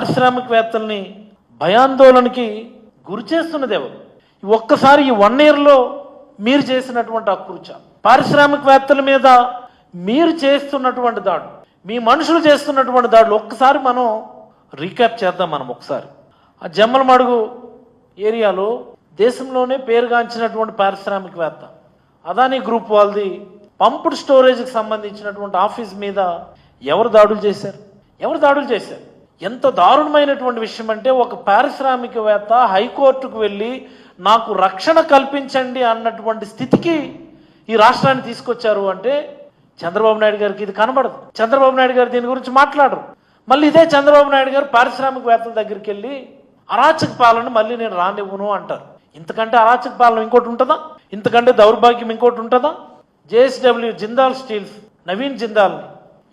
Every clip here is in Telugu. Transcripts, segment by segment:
పారిశ్రామికవేత్తల్ని భయాందోళనకి గురి చేస్తున్నది ఎవరు ఒక్కసారి ఈ వన్ ఇయర్లో మీరు చేసినటువంటి అకృత్య పారిశ్రామికవేత్తల మీద మీరు చేస్తున్నటువంటి దాడులు మీ మనుషులు చేస్తున్నటువంటి దాడులు ఒక్కసారి మనం రీక్యాప్ చేద్దాం మనం ఒకసారి. ఆ జమ్మలమడుగు ఏరియాలో దేశంలోనే పేరుగాంచినటువంటి పారిశ్రామికవేత్త అదానీ గ్రూప్ వాళ్ళది పంప్డ్ స్టోరేజ్కి సంబంధించినటువంటి ఆఫీస్ మీద ఎవరు దాడులు చేశారు? ఎవరు దాడులు చేశారు? ఎంత దారుణమైనటువంటి విషయం అంటే ఒక పారిశ్రామికవేత్త హైకోర్టుకు వెళ్ళి నాకు రక్షణ కల్పించండి అన్నటువంటి స్థితికి ఈ రాష్ట్రాన్ని తీసుకొచ్చారు అంటే చంద్రబాబు నాయుడు గారికి ఇది కనబడదు. చంద్రబాబు నాయుడు గారు దీని గురించి మాట్లాడరు. మళ్ళీ ఇదే చంద్రబాబు నాయుడు గారు పారిశ్రామికవేత్తల దగ్గరికి వెళ్ళి అరాచక పాలన మళ్ళీ నేను రానివ్వను అంటారు. ఇంతకంటే అరాచక పాలన ఇంకోటి ఉంటుందా? ఇంతకంటే దౌర్భాగ్యం ఇంకోటి ఉంటుందా? జేఎస్డబ్ల్యూ జిందాల్ స్టీల్స్ నవీన్ జిందాల్ని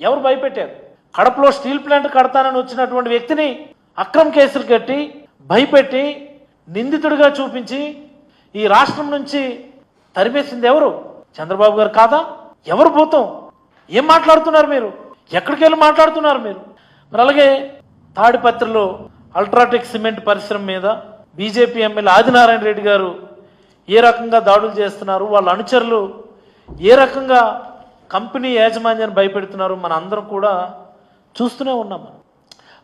ఎవరు భయపెట్టారు? కడపలో స్టీల్ ప్లాంట్ కడతానని వచ్చినటువంటి వ్యక్తిని అక్రమ కేసులు కట్టి భయపెట్టి నిందితుడిగా చూపించి ఈ రాష్ట్రం నుంచి తరిమేసింది ఎవరు? చంద్రబాబు గారు కాదా? ఎవరు భూతం? ఏం మాట్లాడుతున్నారు మీరు? ఎక్కడికి వెళ్ళి మాట్లాడుతున్నారు మీరు? మరి అలాగే తాడిపత్రిలో అల్ట్రాటెక్ సిమెంట్ పరిశ్రమ మీద బీజేపీ ఎమ్మెల్యే ఆదినారాయణ రెడ్డి గారు ఏ రకంగా దాడులు చేస్తున్నారు? వాళ్ళ అనుచరులు ఏ రకంగా కంపెనీ యాజమాన్యాన్ని భయపెడుతున్నారు? మన అందరం కూడా చూస్తూనే ఉన్నాం మనం.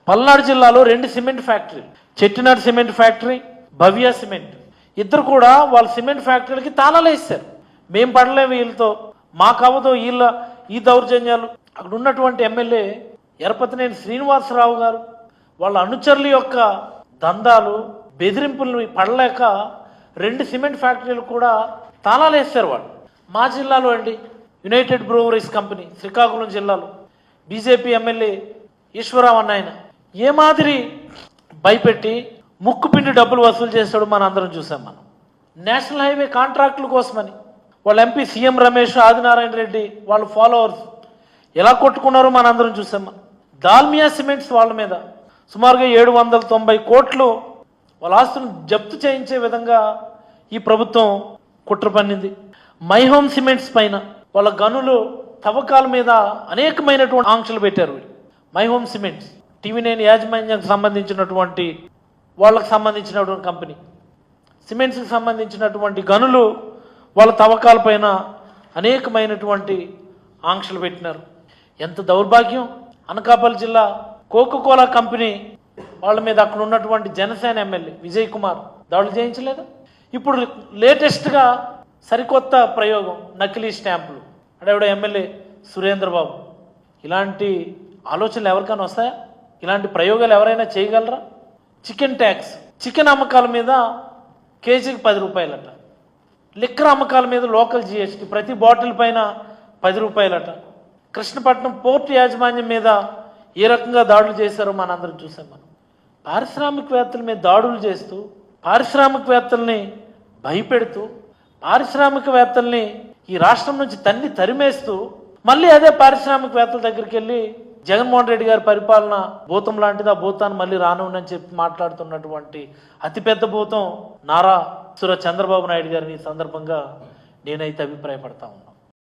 పల్నాడు జిల్లాలో రెండు cement factory Chettinadu cement factory Bhavya cement. ఇద్దరు కూడా వాళ్ళ సిమెంట్ ఫ్యాక్టరీలకి తాళాలు వేస్తారు మేం పడలేము వీళ్ళతో. మాకు అవ్వదు వీళ్ళ ఈ దౌర్జన్యాలు. అక్కడ ఉన్నటువంటి ఎమ్మెల్యే ఎరపతినేని శ్రీనివాసరావు గారు వాళ్ళ అనుచరుల యొక్క దందాలు బెదిరింపులను పడలేక రెండు సిమెంట్ ఫ్యాక్టరీలు కూడా తాళాలు వేస్తారు వాళ్ళు. మా జిల్లాలో అండి యునైటెడ్ బ్రూవరీస్ కంపెనీ శ్రీకాకుళం జిల్లాలో. బీజేపీ ఎమ్మెల్యే ఈశ్వరరావు అన్న ఆయన ఏ మాదిరి భయపెట్టి ముక్కుపిండి డబ్బులు వసూలు చేస్తాడు మన అందరం చూసాం మనం. నేషనల్ హైవే కాంట్రాక్టుల కోసమని. వాళ్ళ ఎంపీ సీఎం రమేష్ ఆదినారాయణ రెడ్డి వాళ్ళ ఫాలోవర్స్ ఎలా కొట్టుకున్నారో మన అందరం చూసాం మనం. దాల్మియా సిమెంట్స్ వాళ్ళ మీద సుమారుగా ఏడు వందల తొంభై కోట్లు వాళ్ళ ఆస్తులను జప్తు చేయించే విధంగా ఈ ప్రభుత్వం కుట్ర పన్నింది. మైహోమ్ సిమెంట్స్ పైన వాళ్ళ గనులు తవ్వకాల మీద అనేకమైనటువంటి ఆంక్షలు పెట్టారు my home cements TV nine యాజమాన్యానికి సంబంధించినటువంటి వాళ్ళకి సంబంధించినటువంటి కంపెనీ. సిమెంట్స్కి సంబంధించినటువంటి గనులు వాళ్ళ తవ్వకాలపైన అనేకమైనటువంటి ఆంక్షలు పెట్టినారు. ఎంత దౌర్భాగ్యం! అనకాపల్లి జిల్లా కోకోకోలా కంపెనీ వాళ్ళ మీద అక్కడ ఉన్నటువంటి జనసేన ఎమ్మెల్యే విజయ్ కుమార్ దాడులు చేయించలేదు? ఇప్పుడు లేటెస్ట్గా సరికొత్త ప్రయోగం నకిలీ స్టాంపులు. అడేవిడ ఎమ్మెల్యే సురేంద్రబాబు. ఇలాంటి ఆలోచనలు ఎవరికైనా వస్తాయా? ఇలాంటి ప్రయోగాలు ఎవరైనా చేయగలరా? చికెన్ ట్యాక్స్ చికెన్ అమ్మకాల మీద కేజీకి పది రూపాయలట. లిక్కర్ అమ్మకాల మీద లోకల్ జిఎస్టీ ప్రతి బాటిల్ పైన పది రూపాయలట. కృష్ణపట్నం పోర్ట్ యాజమాన్యం మీద ఏ రకంగా దాడులు చేశారో మనందరం చూసాం మనం. పారిశ్రామికవేత్తల మీద దాడులు చేస్తూ పారిశ్రామికవేత్తల్ని భయపెడుతూ పారిశ్రామికవేత్తల్ని ఈ రాష్ట్రం నుంచి తన్ని తరిమేస్తూ మళ్ళీ అదే పారిశ్రామికవేత్తల దగ్గరికి వెళ్ళి జగన్మోహన్ రెడ్డి గారి పరిపాలన భూతం లాంటిది ఆ భూతాన్ని మళ్ళీ రానుండని చెప్పి మాట్లాడుతున్నటువంటి అతిపెద్ద భూతం నారా సుర చంద్రబాబు నాయుడు గారిని సందర్భంగా నేనైతే అభిప్రాయపడతా ఉన్నాను.